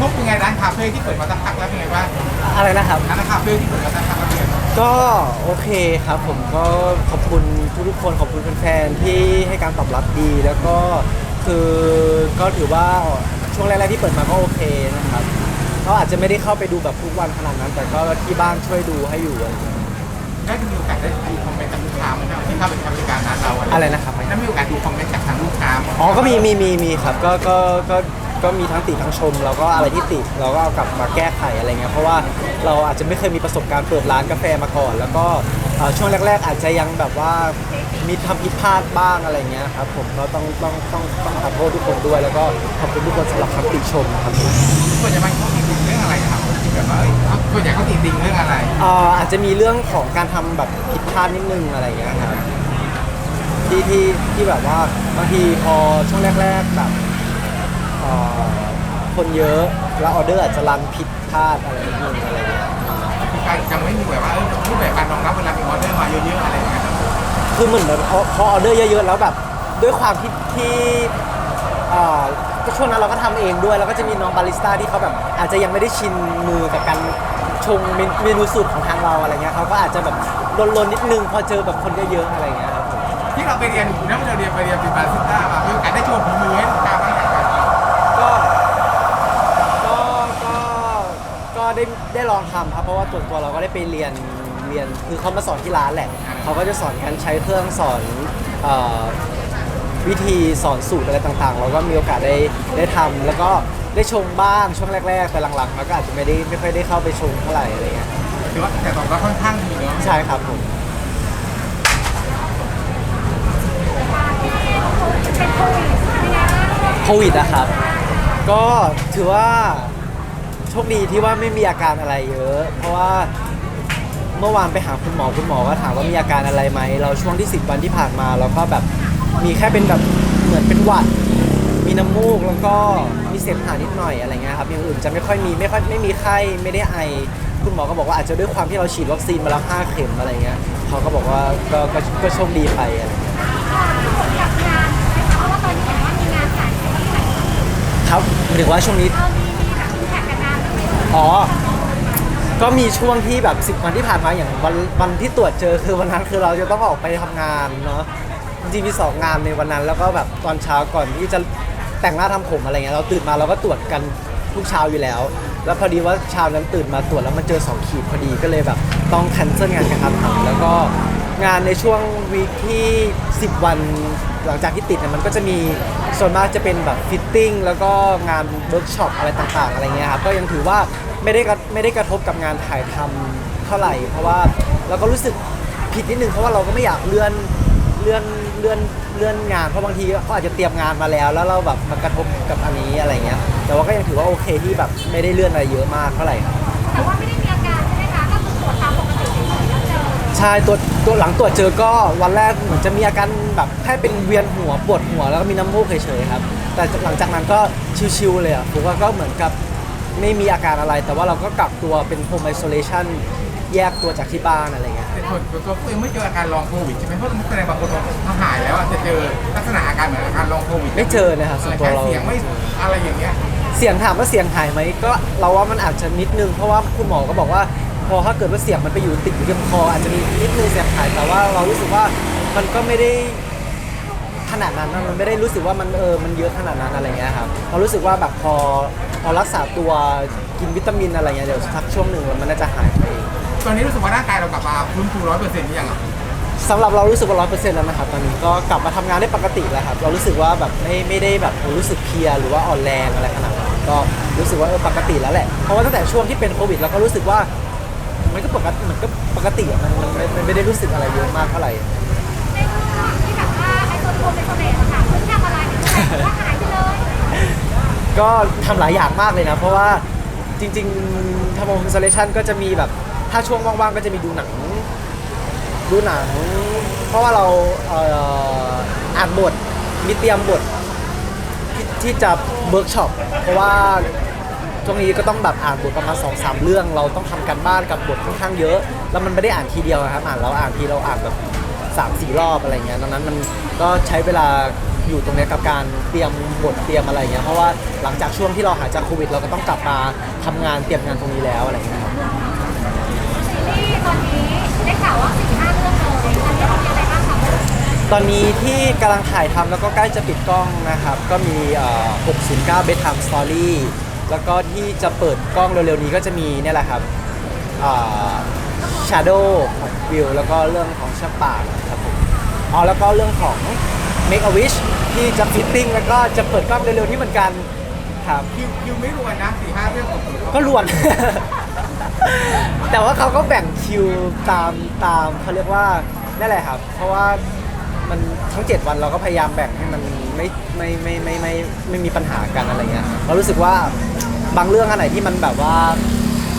พบเป็นไงร้านคาเฟ่ที่เปิดมาสักพักแล้วเป็นไงบ้างอะไรนะครับ ร้านคาเฟ่ที่เปิดมาสักพักแล้วเป็นไงบ้างก็โอเคครับผมก็ขอบคุณทุกๆคนขอบคุณแฟนๆที่ให้การตอบรับดี แล้วก็คือก็ถือว่าช่วงแรกๆที่เปิดมาก็โอเคนะครับก็อาจจะไม่ได้เข้าไปดูแบบทุกวันขนาดนั้น แต่ก็ที่บ้านช่วยดูให้อยู่อะไรอย่างเงี้ยได้มีโอกาสได้ดูคอมเมนต์จากลูกค้าไหมครับที่เข้าไปใช้บริการร้านเราอะไรนะครับ ได้มีโอกาสดูคอมเมนต์จากทางลูกค้าไหม อ๋อก็มีมีมีมีครับก็ก็ก็ ก็มีทั้งติทั้งชม แล้วก็อะไรที่ติเราก็เอากลับมาแก้ไขอะไรเงี้ยเพราะว่าเราอาจจะไม่เคยมีประสบการณ์เปิดร้านกาแฟมาก่อน แล้วก็เอ่อช่วงแรก ๆ อาจจะยังแบบว่ามีทำผิดพลาดบ้างอะไรเงี้ยครับผมก็ต้องต้องต้องต้องขอโทษทุกคนด้วย แล้วก็ขอบคุณทุกคนสำหรับคำติชมครับผม ส่วนใหญ่มันเขาติดติงเรื่องอะไรครับที่แบบว่าเอ้ยส่วนใหญ่เขาติดติงเรื่องอะไรเอ่ออาจจะมีเรื่องของการทำแบบผิดพลาดนิดนึงอะไรเงี้ยครับที่ที่ที่แบบว่าบางทีพอช่วงแรก ๆ แบบ เอ่อคนเยอะแล้วออเดอร์อาจจะรันผิดพลาดอะไรนิดนึงอะไรเงี้ย คือการยังไม่มีแบบว่าเออรูปแบบการรองรับเวลามีออเดอร์มาเยอะๆอะไรอย่างเงี้ยครับคือเหมือนแบบพอพอออเดอร์เยอะๆแล้วแบบด้วยความที่ที่เอ่อก็ช่วงนั้นเราก็ทำเองด้วย แล้วก็จะมีน้องบาริสต้าที่เขาแบบ อาจจะยังไม่ได้ชินมือกับการชงเมนเมนูสูตรของทางเราอะไรเงี้ยเขาก็อาจจะแบบลนๆนิดนึงพอเจอแบบคนเยอะๆอะไรเงี้ยครับผมที่เราไปเรียนนักเราเรียนไปเรียนเป็นบาริสต้ามามีโอกาสได้โชว์ฝีมือให้ลูกค้ามครับ ก็ ก็ ก็ ก็ ได้ได้ลองทำครับ เพราะว่าตัวตัวเราก็ได้ไปเรียนเรียนคือเขามาสอนที่ร้านแหละเขาก็จะสอนการใช้เครื่องสอนเอ่อวิธีสอนสูตรอะไรต่างๆ เราก็มีโอกาสได้ได้ทำแล้วก็ได้ชงบ้างช่วงแรก ๆ แต่หลังๆเราก็อาจจะไม่ได้ไม่ค่อยได้เข้าไปชงเท่าไหร่อะไรเงี้ยถือว่าแต่ตอบรับค่อนข้างดีเนาะใช่ครับผมเป็นโควิดเป็นไงบ้างโควิดนะครับ ก็ถือว่า โชคดีที่ว่าไม่มีอาการอะไรเยอะ เพราะว่าเมื่อวานไปหาคุณหมอคุณหมอก็ถามว่ามีอาการอะไรไหม เราช่วงที่ 10 วันที่ผ่านมาเราก็แบบมีแค่เป็นแบบเหมือนเป็นหวัด มีน้ำมูกแล้วก็มีเสมหะนิดหน่อยอะไรเงี้ยครับอย่างอื่นจะไม่ค่อยมีไม่ค่อยไม่มีไข้ไม่ได้ไอ คุณหมอก็บอกว่าอาจจะด้วยความที่เราฉีดวัคซีนมาแล้ว5เข็มอะไรเงี้ยเขาก็บอกว่าก็ก็ก็โชคดีไปอะไรเงี้ยผลจากงานนะคะเพราะว่าตอนนี้เห็นว่ามีงานถ่ายที่ไหนครับหมายถึงว่าช่วงนี้ อ๋อ ก็มีช่วงที่แบบ10วันที่ผ่านมาอย่างวันวันที่ตรวจเจอคือวันนั้นคือเราจะต้องออกไปทำงานเนาะจริงๆมีสองงานในวันนั้น แล้วก็แบบตอนเช้าก่อนที่จะแต่งหน้าทำผมอะไรเงี้ยเราตื่นมาเราก็ตรวจกันทุกเช้าอยู่แล้ว แล้วพอดีว่าเช้านั้นตื่นมาตรวจแล้วมันเจอ2ขีดพอดีก็เลยแบบต้องแคนเซิลงานกระทันหันแล้วก็งานในช่วงวีคที่ 10 วันหลังจากที่ติดเนี่ยมันก็จะมี ส่วนมากจะเป็นแบบฟิตติ้งแล้วก็งานเวิร์กช็อปอะไรต่างๆ อะไรเงี้ยครับก็ยังถือว่าไม่ได้กระไม่ได้กระทบกับงานถ่ายทำเท่าไหร่ เพราะว่าเราก็รู้สึกผิดนิดนึงเพราะว่าเราก็ไม่อยากเลื่อนเลื่อนเลื่อนเลื่อนงานเพราะบางทีเขาอาจจะเตรียมงานมาแล้ว แล้วเราแบบมากระทบกับอันนี้อะไรเงี้ยแต่ว่าก็ยังถือว่าโอเคที่แบบไม่ได้เลื่อนอะไรเยอะมากเท่าไหร่ครับ ใช่ตัวตัวหลังตรวจเจอก็วันแรกเหมือนจะมีอาการแบบแค่เป็นเวียนหัวปวดหัวแล้วก็มีน้ำมูกเฉยๆครับ แต่หลังจากนั้นก็ชิวๆเลยอะผมว่าก็เหมือนกับไม่มีอาการอะไร แต่ว่าเราก็กักตัวเป็นโฮมไอโซเลชันแยกตัวจากที่บ้านอะไรเงี้ยแต่ส่วนตัวตัวเองไม่เจออาการลองโควิดใช่ไหมเพราะนักแสดงบางคนเขาหายแล้วอะจะเจอลักษณะอาการเหมือนอาการลองโควิดไม่เจอนะครับส่วนตัวเราเสียงไม่อะไรอย่างเงี้ยเสียงถามว่าเสียงหายไหมก็เราว่ามันอาจจะนิดนึงเพราะว่าคุณหมอก็บอกว่า พอถ้าเกิดว่าเสียงมันไปอยู่ติดอยู่ที่คออาจจะมีนิดนึงเสียงหายแต่ว่าเรารู้สึกว่ามันก็ไม่ได้ขนาดนั้นนะมันไม่ได้รู้สึกว่ามันเออมันเยอะขนาดนั้นอะไรเงี้ยครับเรารู้สึกว่าแบบพอพอรักษาตัวกินวิตามินอะไรเงี้ยเดี๋ยวสักช่วงหนึ่งมันน่าจะหายไปเองตอนนี้รู้สึกว่าร่างกายเรากลับมาฟื้นฟูร้อยเปอร์เซ็นต์หรือยังอะสำหรับเรารู้สึกว่าร้อยเปอร์เซ็นต์แล้วนะครับตอนนี้ก็กลับมาทำงานได้ปกติแล้วครับเรารู้สึกว่าแบบไม่ไม่ได้แบบรู้สึกเพลียหรือว่าอ่อนแรงอะไรขนาดนั้นก็รู้สึกว่าเออปกติแล้วแหละเพราะว่าตั้งแต่ช่วงที่เป็นโควิดเราก็รู้สึกว่า มันก็ปกติมันก็ปกติอะมันมันมันมันไม่ได้รู้สึกอะไรเยอะมากเท่าไหร่ ในช่วงที่แบบว่าไอ้ตัวรวมเป็นตัวเลขอะค่ะคุณทำอะไรแต่ว่าหายไปเลยก็ทำหลายอย่างมากเลยนะ เพราะว่าจริงๆทำโฮม i เลชันก็จะมีแบบ ถ้าช่วงว่างๆ ก็จะมีดูหนัง ดูหนัง เพราะว่าเราเอ่ออ่านบท มีเตรียมบทที่ที่จะเวิร์กช็อป เพราะว่า ช่วงนี้ก็ต้องแบบอ่านบทประมาณสองสามเรื่อง เราต้องทำการบ้านกับบทค่อนข้างเยอะ แล้วมันไม่ได้อ่านทีเดียวนะครับอ่านเราอ่านทีเราอ่านแบบสามสี่รอบอะไรเงี้ยดังนั้นมันก็ใช้เวลาอยู่ตรงเนี้ยกับการเตรียมบทเตรียมอะไรเงี้ยเพราะว่าหลังจากช่วงที่เราหายจากโควิด เราก็ต้องกลับมาทำงานเตรียมงานตรงนี้แล้วอะไรเงี้ยครับซีรีส์ตอนนี้ได้ข่าวว่าสี่ห้าเรื่องเลยอันนี้มีอะไรบ้างคะตอนนี้ที่กำลังถ่ายทำแล้วก็ใกล้จะปิดกล้องนะครับ ก็มีเอ่อ609 Bedtime Story แล้วก็ที่จะเปิดกล้องเร็วๆนี้ก็จะมีเนี่ยแหละครับอ่า Shadow ของวิวแล้วก็เรื่องของชับปากครับผมอ๋อแล้วก็เรื่องของ Make a Wish ที่จะฟิตติ้งแล้วก็จะเปิดกล้องเร็วๆนี้เหมือนกันครับคิวคิวไม่รวนนะสี่ห้าเรื่องของผมก็รวน แต่ว่าเขาก็แบ่งคิวตามตามเขาเรียกว่านั่นแหละครับ เพราะว่า มันทั้ง 7 วันเราก็พยายามแบ่งให้มันไม่ไม่ไม่ไม่ไม่ไม่มีปัญหากันอะไรเงี้ยเรารู้สึกว่าบางเรื่องอันไหนที่มันแบบว่า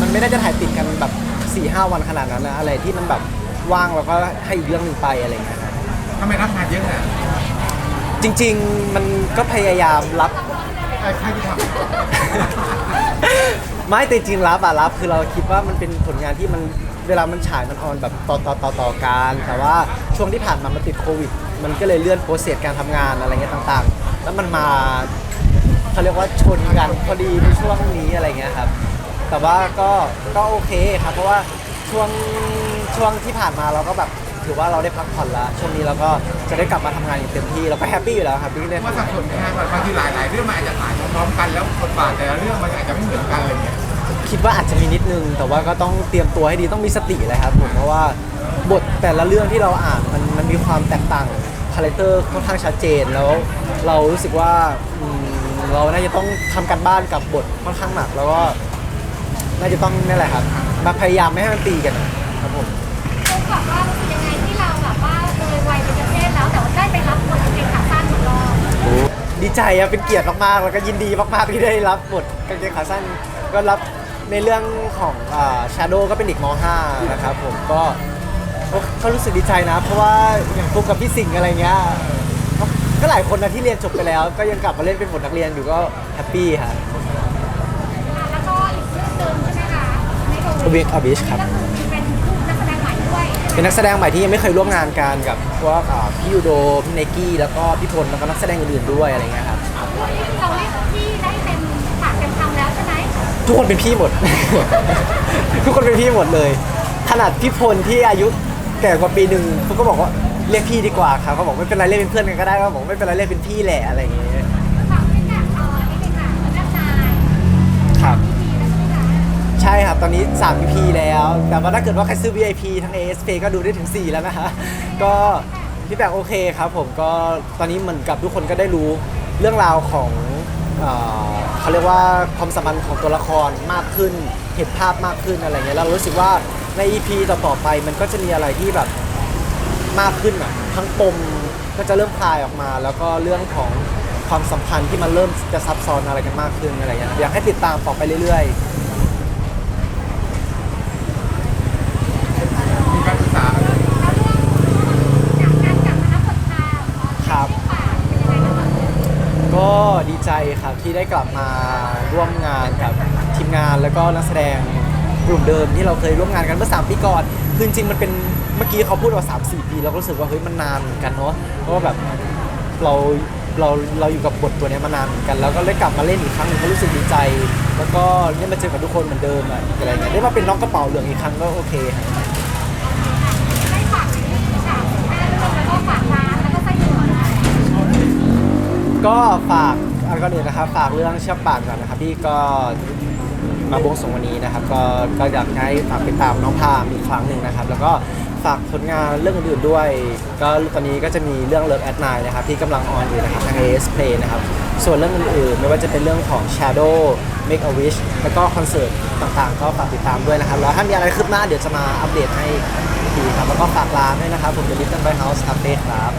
มันไม่ได้จะถ่ายติดกันแบบ4ี่ห้าวันขนาดนั้นนะอะไรที่มันแบบว่างเราก็ให้อีกเรื่องหนึ่งไปอะไรเงี้ยครับทำไมรับงานเยอะอะจริง ๆมันก็พยายามรับ ใครใครที่ทำ ไม่แต่จริงๆรับอะรับคือเราคิดว่ามันเป็นผลงานที่มัน เวลามันฉายมันออนแบบต่อต่อต่อต่อกันแต่ว่าช่วงที่ผ่านมามันติดโควิด มันก็เลยเลื่อนโปรเซสการทำงานอะไรเงี้ยต่างๆ แล้วมันมาเขาเรียกว่าชนกันพอดีในช่วงนี้อะไรเงี้ยครับ แต่ว่าก็ก็โอเคครับ เพราะว่าช่วงช่วงที่ผ่านมาเราก็แบบถือว่าเราได้พักผ่อนแล้ว ช่วงนี้เราก็จะได้กลับมาทำงานอย่างเต็มที่เราก็แฮปปี้อยู่แล้วครับที่ได้ว่าสับสนไหมฮะบางทีหลายหลาย ๆ เรื่องมันอาจจะถ่ายพร้อมๆกันแล้วบทบาทแต่ละเรื่องมันอาจจะไม่เหมือนกันอะไรเงี้ย คิดว่าอาจจะมีนิดนึง แต่ว่าก็ต้องเตรียมตัวให้ดีต้องมีสติเลยครับผมเพราะว่าบทแต่ละเรื่องที่เราอ่านมันมันมีความแตกต่างคาแรคเตอร์ค่อนข้างชัดเจนแล้ว เรารู้สึกว่าอืมเราน่าจะต้องทำการบ้านกับบทค่อนข้างหนักแล้วก็น่าจะต้องนี่แหละครับมาพยายามไม่ให้มันตีกันครับผมคุณบอกว่ารู้สึกยังไงที่เราแบบว่าเลยวัยเป็นประเทศแล้ว แต่ว่าได้ไปรับบทเป็นขาสั้นอีกรอบดีใจอะเป็นเกียรติมากๆ แล้วก็ยินดีมากๆที่ได้รับบทกางเกงขาสั้น ก็รับ ในเรื่องของชาโดก็เป็นเด็กม .5 นะครับผมก็ก็ก็รู้สึกดีใจนะ เพราะว่าอย่างพวกกับพี่สิงห์อะไรเงี้ยก็ก็หลายคนนะที่เรียนจบไปแล้ว ก็ยังกลับมาเล่นเป็นบทนักเรียนอยู่ก็แฮปปี้ค่ะอะแล้วก็อีกเรื่องหนึ่งใช่ไหมคะในโคทวิกอบิชครับก็คือเป็นนักแสดงใหม่ด้วยใช่ไหมเป็นนักแสดงใหม่ที่ยังไม่เคยร่วมงานกันกับพวกอ่าพี่ยูโดพี่ไนกี้แล้วก็พี่พลแล้วก็นักแสดงอื่นๆด้วยอะไรเงี้ยครับ ทุกคนเป็นพี่หมด ทุกคนเป็นพี่หมดเลย ขนาดพี่พลที่อายุแก่กว่าปีหนึ่งเขาก็บอกว่าเรียกพี่ดีกว่าครับเขาบอกไม่เป็นไรเรียกเป็นเพื่อนกันก็ได้เขาบอกไม่เป็นไรเรียกเป็นพี่แหละอะไรอย่างเงี้ยฝากเป็นแบบเออนี่เลยค่ะนักนายครับพี่แล้วใช่ไหมคะใช่ครับ ตอนนี้3 EP แล้ว แต่ว่าถ้าเกิดว่าใครซื้อ VIP ทั้ง ASP ก็ดูได้ถึง 4 แล้วนะคะก็พี่แบกโอเคครับผมก็ตอนนี้เหมือนกับทุกคนก็ได้รู้เรื่องราวของเอ่อ เขาเรียกว่าความสัมพันธ์ของตัวละครมากขึ้น เห็นภาพมากขึ้นอะไรเงี้ยแล้วรู้สึกว่าใน EP ต่อๆไปมันก็จะมีอะไรที่แบบมากขึ้นอะทั้งปมก็จะเริ่มคลายออกมา แล้วก็เรื่องของความสัมพันธ์ที่มันเริ่มจะซับซ้อนอะไรกันมากขึ้นอะไรเงี้ยอยากให้ติดตามต่อไปเรื่อยๆ มีการศึกษา แล้วเรื่องจากการกลับมารับบทพา ครับ ฝากเป็นยังไงบ้างคะ ก็ดีใจครับที่ได้กลับมาร่วมงานกับทีมงานแล้วก็นักแสดงกลุ่มเดิมที่เราเคยร่วมงานกันเมื่อ 3 ปีก่อนคือจริงๆมันเป็นเมื่อกี้เขาพูดว่า 3 4 ปี เราก็รู้สึกว่าเฮ้ยมันนานเหมือนกันเนาะเพราะว่าแบบเราเราเราอยู่กับบทตัวเนี้ยมานานเหมือนกัน แล้วก็ได้กลับมาเล่นอีกครั้งหนึงก็รู้สึกดีใจ แล้วก็ได้มาเจอกับทุกคนเหมือนเดิมอะอะไรเงี้ยได้มาเป็นน้องกระเป๋าเหลืองอีกครั้งก็โอเคครับ ให้ฝากถึงฉากห้าเรื่องแล้วก็ฝากร้านแล้วก็ไส้อั่วด้วย ก็ฝากอันก่อนอื่นนะครับ ฝากเรื่องเชือกป่านก่อนนะครับที่ก็มาบวงสรวงวันนี้นะครับ ก็ก็อยากให้ฝากติดตามน้องพามอีกครั้งหนึ่งนะครับ แล้วก็ฝากผลงานเรื่องอื่นๆด้วย ก็ตอนนี้ก็จะมีเรื่อง Love at Night นะครับที่กำลังออนอยู่นะครับทาง AS Play นะครับ ส่วนเรื่องอื่นๆ ไม่ว่าจะเป็นเรื่องของ Shadow Make a Wish แล้วก็คอนเสิร์ตต่างๆ ก็ฝากติดตามด้วยนะครับ แล้วถ้ามีอะไรคืบหน้าเดี๋ยวจะมาอัปเดตให้อีกทีครับ แล้วก็ฝากร้านด้วยนะครับ ผมเดลิฟต์กันไปเฮาส์คาเฟ่ครับ